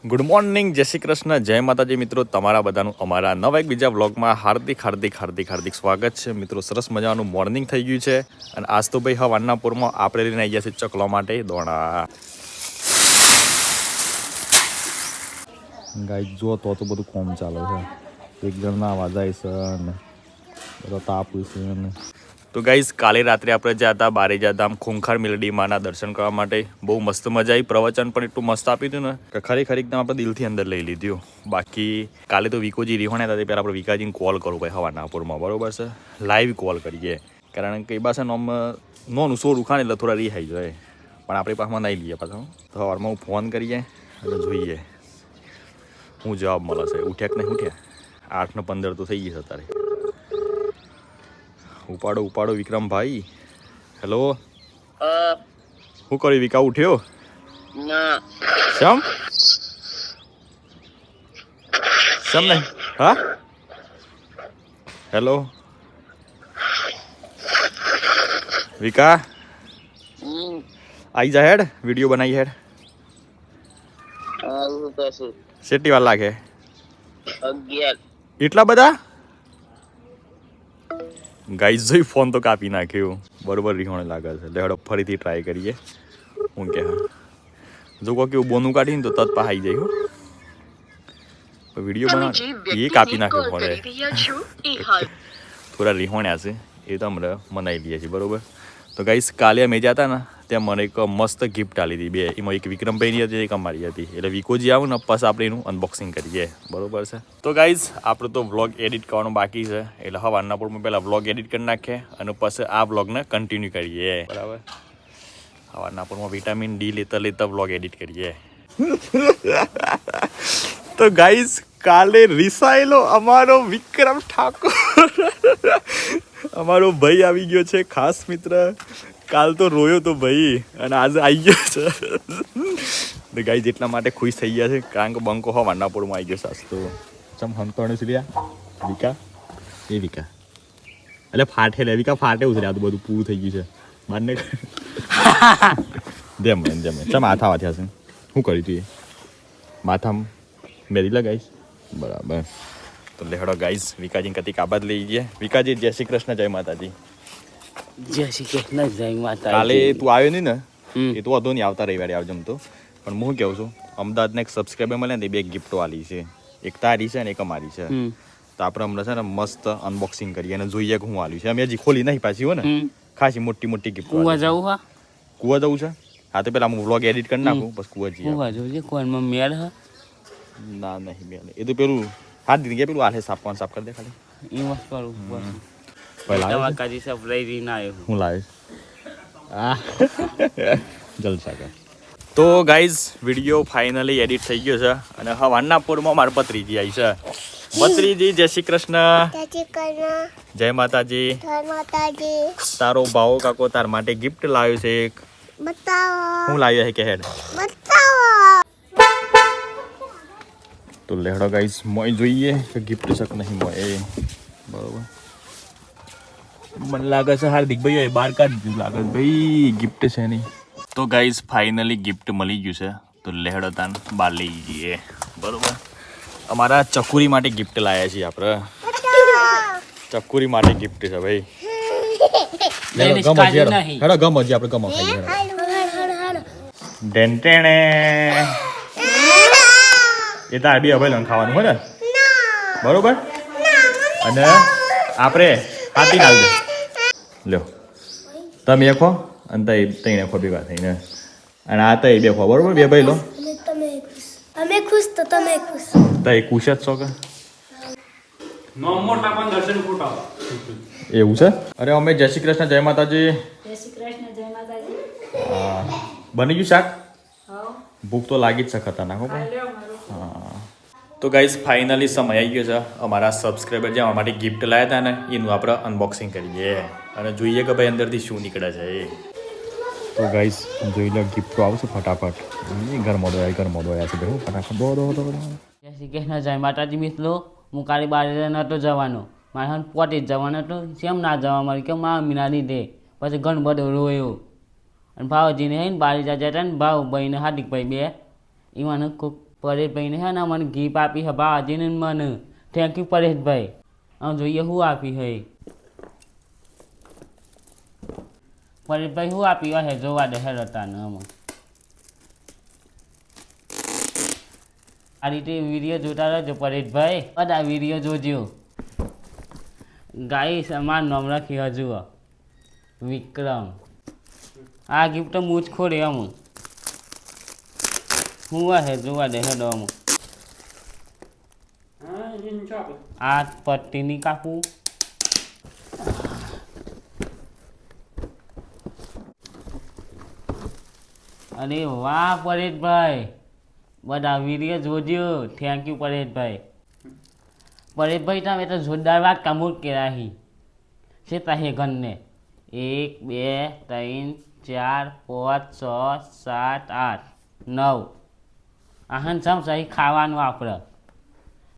Good morning, જય શ્રી કૃષ્ણ, જય માતાજી મિત્રો, તમારા બધાનું અમારા નવા એક બીજા વ્લોગમાં હાર્દિક હાર્દિક હાર્દિક હાર્દિક સ્વાગત છે. મિત્રો, સરસ મજાનું મોર્નિંગ થઈ ગયું છે અને આજ તો ભાઈ હવે અન્નાપુરમાં આપણે લઈને આવી ગયા છે ચકલા માટે દોણા. ગાય જો તો તો બધું કોમ ચાલે છે. એક જણના આવી છે અને બધા તાપ છે તો ગાઈઝ, કાલે રાત્રે આપણે જ્યાં હતા, બારે જ્યાં હતા, આમ ખૂંખાર માના દર્શન કરવા માટે બહુ મસ્ત મજા આવી. પ્રવચન પણ એટલું મસ્ત આપ્યું હતું ને, કે ખરેખર એકદમ આપણે દિલથી અંદર લઈ લીધું. બાકી કાલે તો વિકોજી રિહોણે હતા, તે પહેલાં આપણે વિકાજીને કોલ કરવું ભાઈ હવા નાગપુરમાં બરાબર છે? લાઈવ કોલ કરીએ. કારણ કે એ પાસે નોમ, નોનું સો રૂખાણ એટલે થોડા રિહાઈ જાય. પણ આપણી પાસમાં નહીં લઈએ પાછા તો સવારમાં હું ફોન કરીએ અને જોઈએ. હું જવાબ મળે છે. ઉઠ્યા કે નહીં ઉઠ્યા? આઠ ને પંદર તો થઈ ગઈ છે અત્યારે. ઉપાડો ઉપાડો વિક્રમભાઈ. હેલો શું કરી વિકા ઉઠ્યો? ના. શમ? શમ નહીં? હા? હેલો વિકા? આવી જા હેડ વીડિયો બનાવી હેડ. શેટી વાર લાગે? એટલા બધા? ગાઈઝ જોઈ ફોન તો કાપી નાખ્યો. બરોબર રીહોણે લાગે છે. લેહડો ફરીથી ટ્રાય કરીએ. હું કે જો કોઈ કેવું બોનું કાઢીને તો તત પહાઈ જાય વીડિયો બના એ કાપી નાખ્યો ફોને. થોડા રીહોણ્યા છે. એ તો હમણાં મનાઈ લઈએ છીએ. બરોબર? તો ગાઈસ કાલે અમે જતા ને ત્યાં મને એક મસ્ત ગિફ્ટ આપી હતી બે. એમાં એક વિક્રમભાઈની હતી, એક અમારી હતી. એટલે વિકોજી આવું ને પછી આપણે એનું અનબોક્સિંગ કરીએ. બરોબર છે? તો ગાઈઝ આપણે તો વ્લોગ એડિટ કરવાનું બાકી છે. એટલે હવારના પણ પહેલાં વ્લોગ એડિટ કરી નાખીએ અને પછી આ વ્લોગને કન્ટિન્યુ કરીએ. બરાબર? હવારના પરમાં વિટામિન ડી લેતા લેતા વ્લોગ એડિટ કરીએ. તો ગાઈઝ કાલે રિસાયેલો અમારો વિક્રમ ઠાકોર. અમારો ભાઈ આવી ગયો છે, ખાસ મિત્ર. કાલ તો રોયો તો ભાઈ, અને આજે આવી ગયો છે. ગાઈ જેટલા માટે ખુશ થઈ ગયા છે, કારણ કે બંકો હા વાનાપુરમાં આવી ગયો સાસ તો. ચમ હંતોણે સુર્યા વિકા? એ વિકા. એટલે ફાટે લે, વિકા ફાટે ઉછર્યા તો બધું પૂરું થઈ ગયું છે. બારને જેમ જેમ ચમ માથા વાથ્યા છે. શું કર્યું તું એ? માથામાં મેરી લગાઈશ બરાબર. તો લેહડો ગાઈઝ વિકાજી કતિક આબાદ લઈ ગયા. વિકાજી, જય શ્રી કૃષ્ણ, જય માતાજી. જય શ્રી કૃષ્ણ જય માતા કાલે તું આવ્યો નહીં ને એ તો વાંધો નહીં આવતા રવિવારે આવજો તો. પણ હું કેવું છું અમદાવાદને એક સબસ્ક્રાઈબર મળે ને બે ગિફ્ટો આલી છે. એક તારી છે ને એક અમારી છે. તો આપણે હમણાં છે ને મસ્ત અનબોક્સિંગ કરીએ અને જોઈએ કે હું આલ્યું છે. અમે હજી ખોલી નહીં પાછી હો ને. ખાસી મોટી મોટી ગિફ્ટ કુવા જવું હા? કુવા જવું છે? હા તો પેલા હું વ્લોગ એડિટ કરી નાખું બસ કુવા જઈએ. કુવા જવું છે કોનમાં મેળ હા? ના નહીં મેળ. એ તો પેલું હાથ દીધી ગયા પેલું આલે સાફ કોણ સાફ કરી દે ખાલી. એ મસ્ત કરું દવા સબ લઈ રહીને આવ્યો હું લાવીશ આ જલસા કર તો ગાઈઝ વીડિયો ફાઇનલી એડિટ થઈ ગયો છે. અને હવાના પૂરમાં મારા પત્રીજી આવી છે. પત્રીજી જય શ્રી કૃષ્ણ. જય માતાજી. જય માતાજી. તારો ભાવો કાકો તાર માટે ગિફ્ટ લાવ્યો છે એક. બતાવો. હું લાવ્યો છે કે હેડ? બતાવો. તો લેહડો ગાઈઝ મોય જોઈએ કે ગિફ્ટ શક નહીં મોય એ બરોબર. મને લાગે છે હાર્દિક ભાઈ એ બહાર કાઢી દીધું લાગે ભાઈ ગિફ્ટ છે નહીં. તો ગાઈઝ ફાઇનલી ગિફ્ટ મળી ગયું છે. તો લેહડો તાન બહાર લઈ જઈએ. બરોબર? અમારા ચકુરી માટે ગિફ્ટ લાવ્યા છીએ આપણે. ચકુરી માટે ગિફ્ટ છે ભાઈ. ગમ હજી કાઢી હેડો. નહીં. હેડો ગમ હજી આપણે ગમ ઢેંટેણે. એ તાર બી હવે લંગ ખાવાનું હોય ને? બરોબર? અને આપણે હાથી દે. લ્યો તમે એખો અને તઈ તઈને ખો ભેગા થઈને અને આ તઈ બે ખો બરોબર? બે ભાઈ લો અમે ખુશ તો તમે ખુશ. તઈ ખુશ જ છો કે? મોટા પણ દર્શન ફોટા એવું છે? અરે અમે જય શ્રી કૃષ્ણ જય માતાજી. જય શ્રી કૃષ્ણ જય માતાજી. હા. બની ગયું શાક? ભૂખ તો લાગી જ છે ખતરનાક હો તો ગાઈઝ ફાઇનલી સમય આવી ગયો છે. અમારા સબસ્ક્રાઈબર જે અમારી ગિફ્ટ લાવ્યા હતા ને એનું આપણે અનબોક્સિંગ કરીએ. અને જોઈએ કે ભાઈ અંદરથી શું નીકળે છે એ. તો ગાઈસ જોઈ લો ગિફ્ટો આવશે ફટાફટ. ઘરમાં દોયા ઘરમાં દોયા છે ભાઈ ફટાફટ. દો દો દો જય શ્રી કૃષ્ણ જય માતાજી મિત્રો. હું કાલે બારે નહોતો જવાનો. મારે હન પોતે જ જવાનું હતું. કેમ ના જવા મારી? કેમ મા મીના લીધે? પછી ઘણું બધું રોયો. અને ભાવજીને હે ને બારી જતા હતા ને ભાવ ભાઈને હાર્દિકભાઈ હાર્દિક ભાઈ બે. એમાં કોક પરેશભાઈને હે ને મને ગીફ આપી હે ભાવજીને મને. થેન્ક યુ પરેશભાઈ. આમ જોઈએ શું આપી હે. પરેશભાઈ શું આપી હે જોવા દે હતા તાને આમાં. આ રીતે વીડિયો જોતા રહેજો પરેશભાઈ. બધા વીડિયો જોજો. ગાઈ સમાન નામ રાખી હજુ વિક્રમ. આ ગિફ્ટ હું જ ખોડે અમું હું હે જોવા દે હેડો અમું આ પટ્ટીની કાપું અરે વાહ, પરેશભાઈ. બધા વીડિયો જોજો. થેન્ક યુ પરેશભાઈ. પરેશભાઈ, તમે તો જોરદાર વાત કામુર કેરાહી છે તાહે ઘરને. એક, બે, ત્રણ, ચાર, પાંચ, છ, સાત, આઠ, નવ. આહન, સમ સહી ખાવાનું આપણે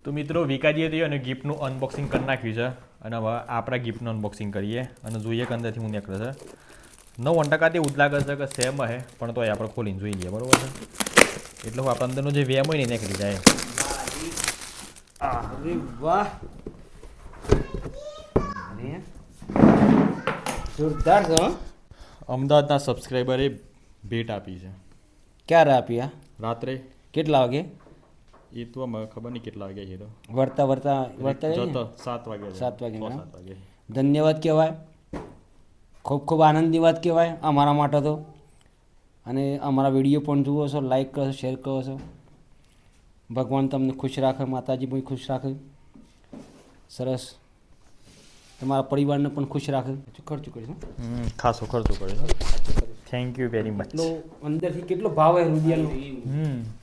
તો મિત્રો, વિકાજીએ થયું અને ગિફ્ટનું અનબોક્સિંગ કરી નાખ્યું છે. અને હવે આપણા ગિફ્ટનું અનબોક્સિંગ કરીએ. અને જોઈએ કે અંદરથી હું નીકળે છે. નવ ટકા તે એવું જ લાગે છે કે સેમ હે પણ તોય આપણે ખોલીને જોઈ લઈએ બરોબર છે? એટલે હું આપણા અંદરનો જે વેમ હોય ને નીકળી જાય. અરે વાહ! જોરદાર છે અમદાવાદના સબસ્ક્રાઈબરે ભેટ આપી છે. ક્યારે આપ્યા રાત્રે. કેટલા વાગે? એ તો ખબર નહીં કેટલા વાગ્યા છે તો. વર્તા વર્તા વર્તા જાય સાત વાગ્યા સાત વાગે સાત વાગે ધન્યવાદ કહેવાય. ખૂબ ખૂબ આનંદની વાત કહેવાય અમારા માટે તો. અને અમારા વીડિયો પણ જુઓ છો લાઈક કરો છો શેર કરો છો. ભગવાન તમને ખુશ રાખે માતાજી પણ ખુશ રાખે. સરસ. તમારા પરિવારને પણ ખુશ રાખે. ખર્ચો કરીશું હમ, ખાસો ખર્ચો કરીશું થેન્ક યુ વેરી મચ એટલો અંદરથી કેટલો ભાવ હે રુદિયાનો?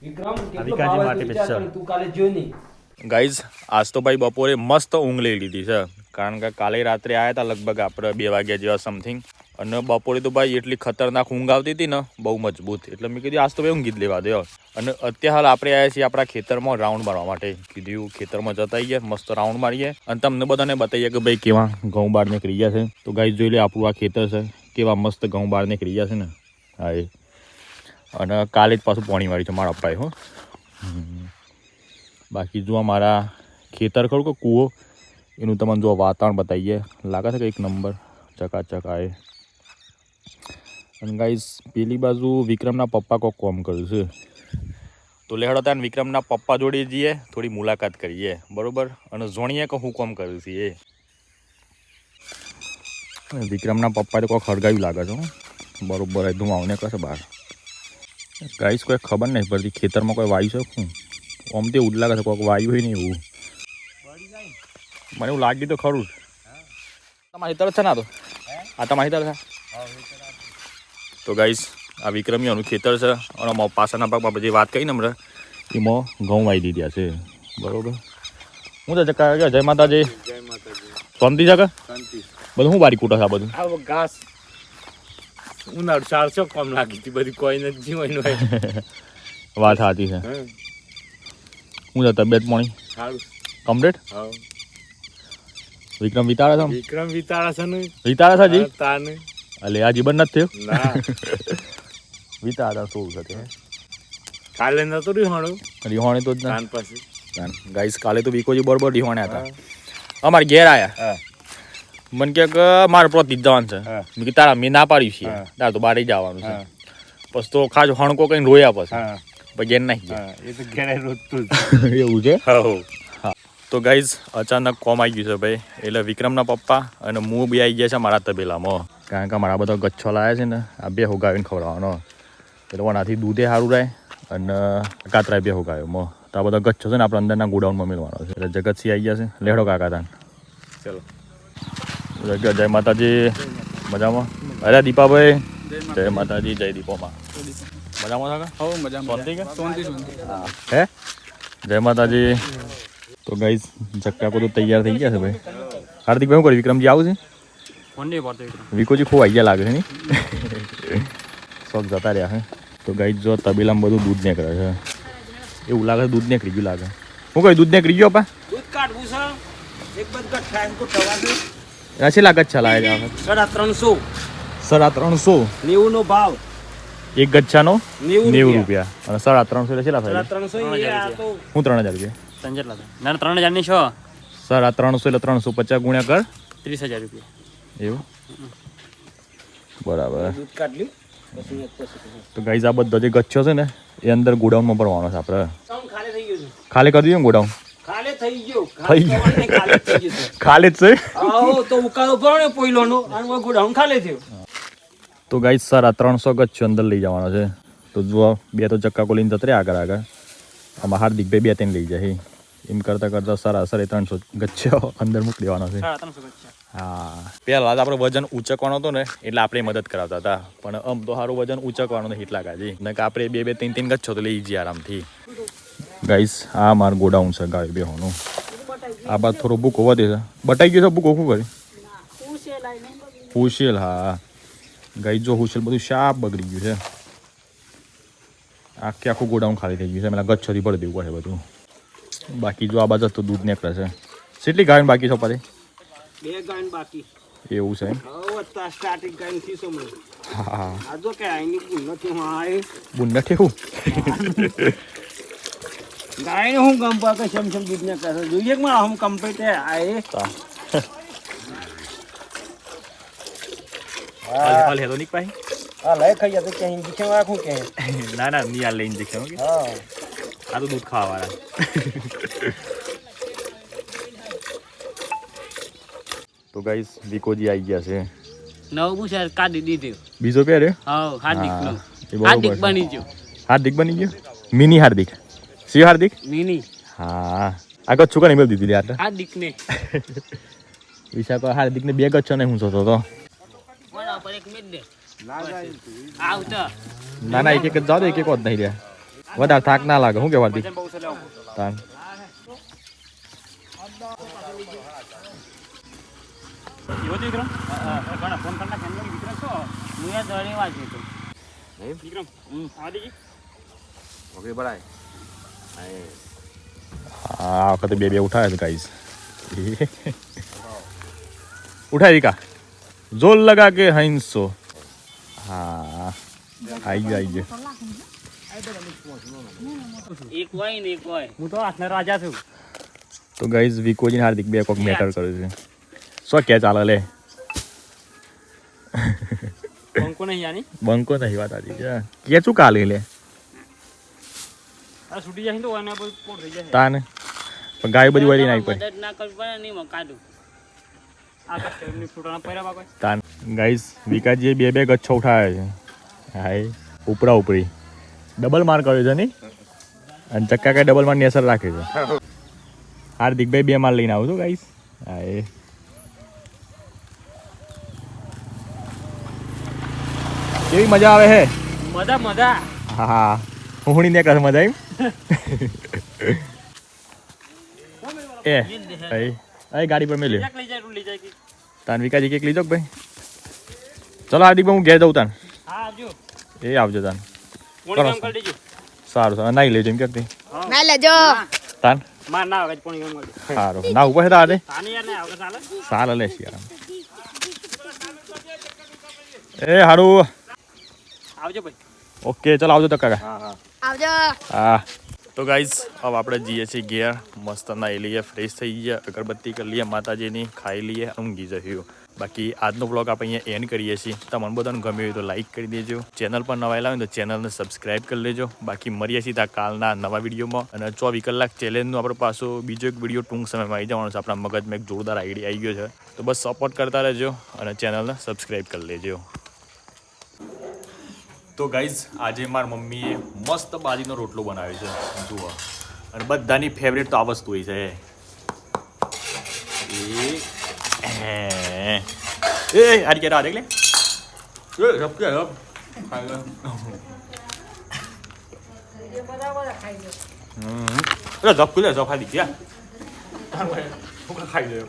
વિક્રમ કેટલો ભાવ હે તું કાલે જોઈ નહીં ગાઈઝ આજ તો ભાઈ બપોરે મસ્ત ઊંઘ લઈ લીધી છે. કારણ કે કાલે રાત્રે આવ્યા હતા લગભગ આપણે બે વાગ્યા જેવા સમથિંગ અને બપોરે તો ભાઈ એટલી ખતરનાક ઊંઘ આવતી હતી ને, બહુ મજબૂત. એટલે મેં કીધું આજ તો ભાઈ ઊંઘી જ લેવા દે અને અત્યારે હાલ આપણે આવ્યા છીએ આપણા ખેતરમાં રાઉન્ડ મારવા માટે. કીધું ખેતરમાં જતા આવીએ મસ્ત રાઉન્ડ મારીએ. અને તમને બધાને બતાવીએ કે ભાઈ કેવા ઘઉં બહાર નીકળી ગયા છે. તો ગાય જોઈ લે આપણું આ ખેતર છે. કેવા મસ્ત ઘઉં બહાર નીકળી ગયા છે ને. હા એ. અને કાલે જ પાછું પાણી મારી છે મારા પપ્પાએ, હો. બાકી જો મારા ખેતર ખરું કે કૂવો એનું તમને જો વાતાવરણ બતાવીએ. લાગે છે કે એક નંબર ચકાચકાએ અને ગાઈસ પેલી બાજુ વિક્રમના પપ્પા કોક કોમ કર્યું છે. તો લેહડો ત્યાં વિક્રમના પપ્પા જોડે જઈએ, થોડી મુલાકાત કરીએ. બરોબર? અને જોણીએ કે હું કોમ કર્યું છે એ. વિક્રમના પપ્પાએ તો કોઈક હળગાવ્યું લાગે છે હું. બરોબર, એકદમ આવને કશે બહાર. ગાઈસ કોઈ ખબર નહીં પડતી ખેતરમાં કોઈ વાયુ છે શું? આમ તે જ લાગે છે કોઈક વાયુ હોય નહીં એવું. મને એવું લાગ્યું તો ખરું તમારી તરફ છે ના તો? આ તમારી તરફ છે? તો ગાઈસ આ વિક્રમીઓનું ખેતર છે. અને પાસાના પાછળના ભાગમાં જે વાત કરી ને હમણાં. એમાં ઘઉં વાઈ દીધા છે. બરોબર? હું તો જકા કે જય માતાજી. શાંતિ છે કે? બધું હું બારી કૂટો છે આ બધું? આ ઘાસ. ઉનાળુ ચારસો કમ લાગી હતી. બધી કોઈ નથી જીવન હોય વાત સાચી છે. હું? તબિયત પાણી. સારું કમ્પ્લીટ હા વિક્રમ વિતાળા છે વિક્રમ વિતાળા છે ને? વિતાડે છે જી તાને. એટલે આ જીવન નથી થયું? ના. શું થતું? તે કાલે નતો રહ્યું રિહોણે તો જ ના. ગાઈસ કાલે તો વિકોજી બરોબર રિહોણે હતા. અમારે ઘેર આયા. મને કે મારે પ્રતિ જવાનું છે. મેં કે તારા મેં ના પાડ્યું છે. તાર તો બારે જવાનું છે. પછી તો ખાસ હણકો કઈ રોયા પછી. પછી ઘેર નાખી ગયા. એવું છે? હા. તો ગાઈઝ અચાનક કોમ આવી ગયું છે ભાઈ. એટલે વિક્રમના પપ્પા અને હું બી આવી ગયા છે મારા તબેલામાં. કારણ કે મારા બધા ગચ્છો લાવ્યા છે ને આ બે હોગાવીને ખવડાવવાનો. એટલે આનાથી દૂધે સારું રહે અને કાતરા બે હોગાવ્યો તો આ બધા ગચ્છો છે ને આપણે અંદરના ગોડાઉનમાં મેળવાનો છે. એટલે જગતસિંહ આવી ગયા છે. લેડો કાકા તાન. ચલો. જય માતાજી. મજામાં? અરે દીપાભાઈ. જય માતાજી જય દીપોમાં. મજામાં કાકા? હો મજામાં. શાંતિ કે? શાંતિ શાંતિ. હે? જય માતાજી. તો ગાઈઝ ચક્કા બધું તૈયાર થઈ ગયા છે ભાઈ. હાર્દિકભાઈ શું કર્યું વિક્રમજી આવું છે? વિકોજી ખૂબ આવી ગયા લાગે છે ને શોખ જતા રહ્યા હે? તો ગાઈઝ જો તબેલામાં બધું દૂધ નીકળે છે. એવું લાગે છે દૂધ નીકળી ગયું લાગે. હું કહ્યું? દૂધ નીકળી ગયું આપા? દૂધ કાઢવું છે. એક બધ લાગે છે. સાડા ત્રણસો. ત્રણસો? નેવું નો ભાવ. એક ગચ્છાનો નેવું રૂપિયા. અને સાડા ત્રણસો એટલે કેટલા થાય ત્રણસો હજાર હું ત્રણ હજાર રૂપિયા? ત્રણ જેટલા થાય ના ના, ત્રણ હજારની છ આ ત્રણસો એટલે ત્રણસો પચાસ ગુણ્યા કર. ત્રીસ હજાર રૂપિયા. એવું? બરાબર. તો ગાઈઝ આ બધો જે ગચ્છો છે ને એ અંદર ગોડાઉનમાં ભરવાનો છે આપણે. ખાલી થઈ ગયું છે. કરી દઈએ ગોડાઉન? ખાલી થઈ ગયો. થઈ ખાલી ખાલી થઈ ગયું છે. ખાલી જ છે? તો ઉકાળો ભરો ને પોઈલોનો અને ગોડાઉન ખાલી થયું. તો ગાઈઝ સારા ત્રણસો ગચ્છો અંદર લઈ જવાનો છે. તો જુઓ બે તો ચક્કા કોલીને જતરે આગળ આગળ. આમાં હાર્દિક ભાઈ બે ત્રણ લઈ જાય એમ કરતાં કરતાં સારા સારી ત્રણસો ગચ્છો અંદર મૂકી દેવાનો છે હા પહેલાં તો આપણે વજન ઉંચકવાનો હતો ને એટલે આપણે મદદ કરાવતા હતા પણ આમ તો સારું વજન ઊંચકવાનું નહીં એટલા કાજી ને કે આપણે બે બે ત્રણ ત્રણ ગચ્છો તો લઈ જઈએ આરામથી ગાઈસ આ મારું ગોડાઉન છે ગાય બેહોનું આ બાદ થોડો બુક વધે છે બટાઈ ગયો છે ભૂકો શું કરી હુશેલ હા ગાઈ જો હુશેલ બધું શાપ બગડી ગયું છે આખે આખું ગોડાઉન ખાલી થઈ ગયું છે. મેં ગચ્છોથી ભરી દેવું પડે બધું. બાકી જો આ બાજુ તો દૂધ નીકળે છે. કેટલી ગાય બાકી છે પાછી બે ગાયન બાકી. એવું છે સ્ટાર્ટિંગ ગાયનથી સમય હા આ જો કે આઈની ભૂલ નથી હું આ એ બુંડા ઠેવું ગાયને હું ગમ પાકે શમ શમ દૂધ ને કરે જોઈએ કે મારા હમ કમ્પ્લીટ હે આ એ. હાલ હેલો નીક પાહી આ લઈ ખાઈ તો ક્યાં ઇન્જેક્શન રાખું કે? ના ના ની આ ઓકે? હા. આ તો દૂધ ખાવા વાળા તો ગાઈસ વિકોજી આવી ગયા છે. નવું છે કાઢી દીધું. બીજો હા હાર્દિક બની ગયો. હાર્દિક બની ગયો? મિની હાર્દિક. શિવ હાર્દિક? મિની. હા. છુકા નહીં દીધી આટલે હાર્દિક ને વિશાખા હાર્દિક ને બે ગચ્છો નહીં હું જોતો તો. એક દે. ના ના એક એક જ એક એક જ નહીં રહ્યા વધારે થાક ના લાગે શું કે વિક્રમ આ વખતે બે બે ઉઠાવે છે ગાઈસ. કા રીકા જોર લગા કે હંસો. હા. આઈ ગયો આવી ગયો. હું તો હાથના રાજા છું. તો ગાઈઝ વિકોજી હાર્દિક બે કોક મેટર કરે છે. શું કે ચાલે લે? બંકો નહીં આની બંકો નહીં વાત આજી છે. કે શું કાલે લે? આ છૂટી જાય તો પોટ થઈ જાય તાને? પણ ગાય બધી વળી નાખી પડી મદદ ના આ કોઈ. તાન? ગાઈઝ વિકાસજીએ બે બે ગચ્છો ઉઠાવે છે. હાય ઉપરા ઉપરી. ડબલ માર કર્યો છે નહીં? અને ચક્કા કાંઈ ડબલ મારની અસર રાખે છે. હાર્દિકભાઈ બે માર લઈને આવું છું ગાઈસ. હાય. કેવી મજા આવે હે? મજા મજા. હા હા હુંણી ને કરે મજા એમ. એ ગાડી પર મેલ્યો. તાન વિકાજી કેક લીધો ભાઈ? ચલો હાર્દિક હું ઘેર જઉં તાન. એ આવજો તાન. સારું સારું. નાઈ લેજો એમ ક્યાંક નાઈ લેજો. તાન. સારું. ના ઉપર છે તારે યાર સારા લે શિયાળા એ હારું આવજો ભાઈ. ઓકે ચલો આવજો તક કાકા. આવજો. હા. તો ગાઈઝ હવે આપણે જઈએ છીએ ઘેર. મસ્ત નાહી લઈએ ફ્રેશ થઈ ગયા અગરબત્તી કરી લઈએ માતાજીની ખાઈ લઈએ ઊંઘી જઈએ. બાકી આજનો બ્લોગ આપણે અહીંયા એન્ડ કરીએ છીએ. તમને બધાને ગમ્યું હોય તો લાઈક કરી દેજો. ચેનલ પર નવા લાવે તો ચેનલને સબસ્ક્રાઈબ કરી લેજો. બાકી મળીએ ત્યાં કાલના નવા વિડીયોમાં. અને ચોવીસ કલાક ચેલેન્જનું આપણે પાછો બીજો એક વીડિયો ટૂંક સમયમાં આવી જવાનો છે. આપણા મગજમાં એક જોરદાર આઈડિયા આવી ગયો છે. તો બસ સપોર્ટ કરતા રહેજો અને ચેનલને સબસ્ક્રાઈબ કરી લેજો. તો ગાઈઝ આજે મારી મમ્મીએ મસ્ત બાજીનો રોટલો બનાવ્યો છે. જુઓ. અને બધાની ફેવરેટ તો આ વસ્તુ હોય છે. એ. เอ้ยอันนี้จะดอดเล็กๆเอ้ยครับเกลือครับใครบเยวมาไข่าจะใยอืมแล้วจับกูเลยจับไข่ดิเจ้าตั้งไว้พวกไข่เลย